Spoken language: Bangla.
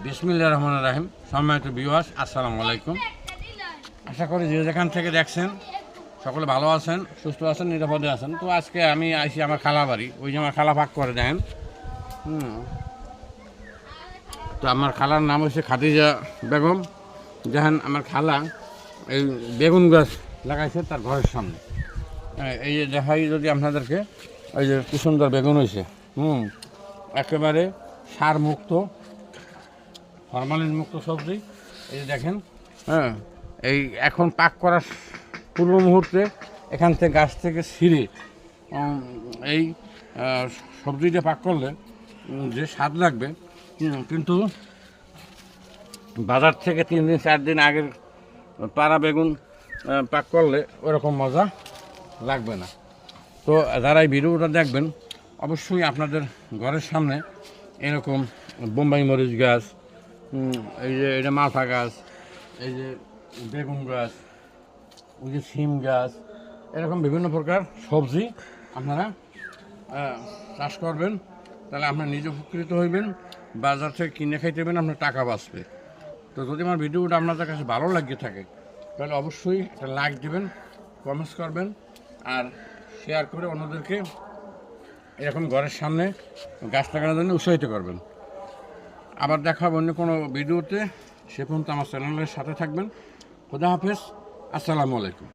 বিসমিল্লা রহমান রাহিম। সম্মানিত বিওয়াস আসসালামু আলাইকুম। আশা করি যে যেখান থেকে দেখছেন সকলে ভালো আছেন সুস্থ আছেন নিরাপদে আছেন। তো আজকে আমি আইসি আমার খালা বাড়ি ওই যে আমার খালা ভাগ করে দেন। তো আমার খালার নাম হচ্ছে খাদিজা বেগম। যেখান আমার খালা এই বেগুন গাছ লাগাইছে তার ঘরের সামনে। হ্যাঁ, এই যে দেখাই যদি আপনাদেরকে ওই যে কি সুন্দর বেগুন হয়েছে হুম একেবারে সার মুক্ত ফরমালিন মুক্ত সবজি। এই যে দেখেন। হ্যাঁ এই এখন পাক করার পূর্ব মুহূর্তে এখান থেকে গাছ থেকে ছিঁড়ে এই সবজিটা পাক করলে যে স্বাদ লাগবে কিন্তু বাজার থেকে তিন দিন, চার দিন আগের পাড়া বেগুন পাক করলে ওরকম মজা লাগবে না। তো যারা এই ভিডিওটা দেখবেন, অবশ্যই আপনাদের ঘরের সামনে এরকম বোম্বাই মরিচ গাছ এই যে, এটা মাথা গাছ, এই যে বেগুন গাছ, ওই যে সিম গাছ, এরকম বিভিন্ন প্রকার সবজি আপনারা চাষ করবেন। তাহলে আপনার নিজে উপকৃত হইবেন, বাজার থেকে কিনে খাইতে হবেন আপনার টাকা বাঁচবে। তো যদি আমার ভিডিওটা আপনাদের কাছে ভালো লাগিয়ে থাকে, তাহলে অবশ্যই একটা লাইক দেবেন কমেন্টস করবেন, আর শেয়ার করে অন্যদেরকে এরকম ঘরের সামনে গাছ লাগানোর জন্য উৎসাহিত করবেন। আবার দেখা হবে অন্য কোনো ভিডিওতে। সে পর্যন্ত আমার চ্যানেলের সাথে থাকবেন। খুদা হাফেজ। আসসালামু আলাইকুম।